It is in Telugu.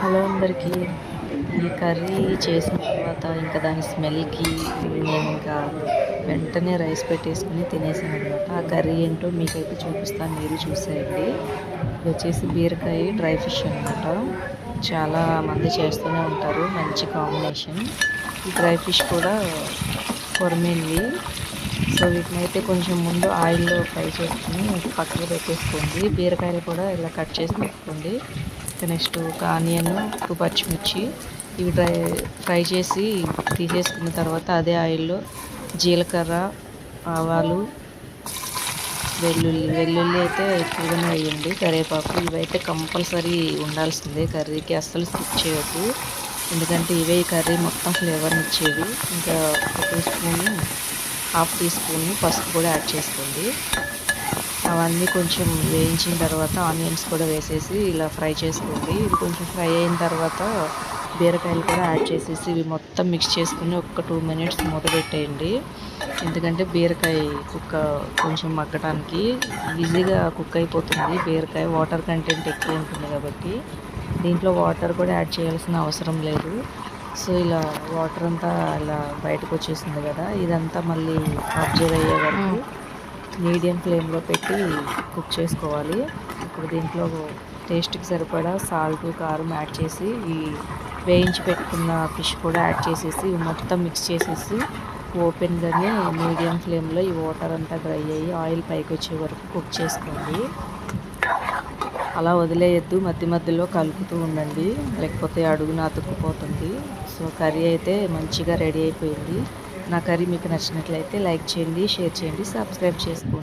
హలో అందరికీ. ఈ కర్రీ చేసిన తర్వాత ఇంకా దాని స్మెల్కి నేను ఇంకా వెంటనే రైస్ పెట్టేసుకుని తినేసాను అనమాట ఆ కర్రీ ఏంటో మీకైతే చూపిస్తాను మీరు చూసేయండి. ఇది వచ్చేసి బీరకాయ డ్రై ఫిష్ అనమాట చాలా మంది చేస్తూనే ఉంటారు మంచి కాంబినేషన్. ఈ డ్రై ఫిష్ కూడా కొరమేంది సో వీటిని అయితే కొంచెం ముందు ఆయిల్లో ఫ్రై చేసుకుని పక్కకు పెట్టేసుకోండి. బీరకాయలు కూడా ఇలా కట్ చేసి పెట్టుకోండి. నెక్స్ట్ ఒక ఆనియన్ ఒక పచ్చిమిర్చి ఇవి డ్రై ఫ్రై చేసి తీసేసుకున్న తర్వాత అదే ఆయిల్లో జీలకర్ర ఆవాలు వెల్లుల్లి వెల్లుల్లి అయితే ఎక్కువగానే వేయండి కరివేపాకు. ఇవైతే కంపల్సరీ ఉండాల్సిందే కర్రీకి అస్సలు స్కిప్ చేయొద్దు. ఎందుకంటే ఇవే ఈ కర్రీ మొత్తం ఫ్లేవర్ని ఇచ్చేవి. ఇంకా ఒక teaspoon half teaspoon పసుపు కూడా యాడ్ చేసుకోండి. అవన్నీ కొంచెం వేయించిన తర్వాత ఆనియన్స్ కూడా వేసేసి ఇలా ఫ్రై చేసుకోండి. ఇది కొంచెం ఫ్రై అయిన తర్వాత బీరకాయలు కూడా యాడ్ చేసేసి ఇవి మొత్తం మిక్స్ చేసుకుని ఒక టూ మినిట్స్ మూత పెట్టేయండి. ఎందుకంటే బీరకాయ కుక్క కొంచెం మగ్గటానికి ఈజీగా కుక్ అయిపోతుంది. బీరకాయ వాటర్ కంటెంట్ ఎక్కువ ఉంటుంది కాబట్టి దీంట్లో వాటర్ కూడా యాడ్ చేయాల్సిన అవసరం లేదు. సో ఇలా వాటర్ అంతా ఇలా బయటకు వచ్చేసింది కదా ఇదంతా మళ్ళీ అబ్జర్వ్ అయ్యే వరకు మీడియం ఫ్లేమ్లో పెట్టి కుక్ చేసుకోవాలి. ఇప్పుడు దీంట్లో టేస్ట్కి సరిపడా సాల్ట్ కారం యాడ్ చేసి ఈ వేయించి పెట్టుకున్న ఫిష్ కూడా యాడ్ చేసేసి మొత్తం మిక్స్ చేసేసి ఓపెన్గానే మీడియం ఫ్లేమ్లో ఈ వాటర్ అంతా డ్రై అయ్యి ఆయిల్ పైకి వచ్చే వరకు కుక్ చేసుకోండి. అలా వదిలేయద్దు మధ్య మధ్యలో కలుపుతూ ఉండండి. లేకపోతే అడుగున అతుక్కుపోతుంది సో కర్రీ అయితే మంచిగా రెడీ అయిపోయింది. నా కర్రీ మీకు నచ్చినట్లయితే లైక్ చేయండి షేర్ చేయండి సబ్స్క్రైబ్ చేసుకోండి.